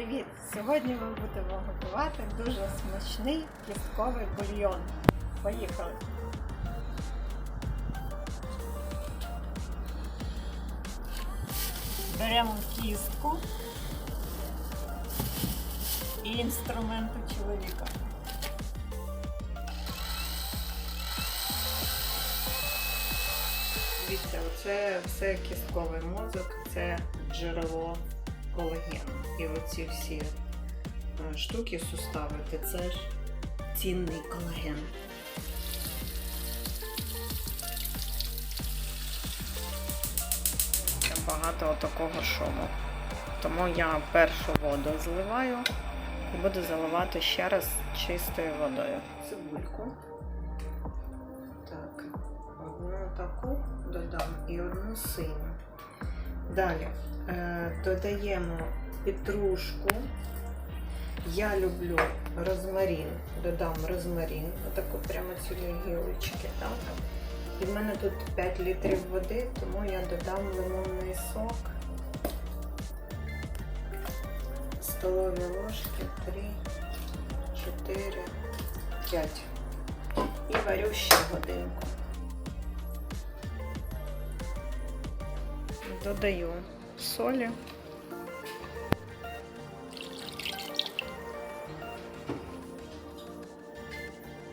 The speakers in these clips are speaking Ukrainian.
Привіт! Сьогодні ми будемо готувати дуже смачний кістковий бульйон. Поїхали! Беремо кістку і інструменти чоловіка. Дивіться, оце все кістковий мозок, це джерело колагену. І оці всі е, штуки, сустави, це ж цінний колаген. Багато такого шуму. Тому я першу воду зливаю і буду заливати ще раз чистою водою. Цибульку. Так, одну таку додам і одну синю. Далі е, додаємо петрушку. Я люблю розмарин, додам розмарин, отаку прямо цілі гілочки. Так? І в мене тут 5 літрів води, тому я додам лимонний сок. Столові ложки 3, 4, 5. І варю ще годинку. Додаю солі.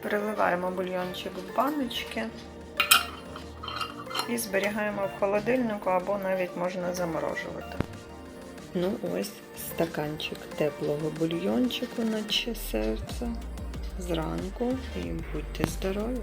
Переливаємо бульйончик в баночки і зберігаємо в холодильнику або навіть можна заморожувати. Ну, ось стаканчик теплого бульйончику, наче серце. Зранку і будьте здорові!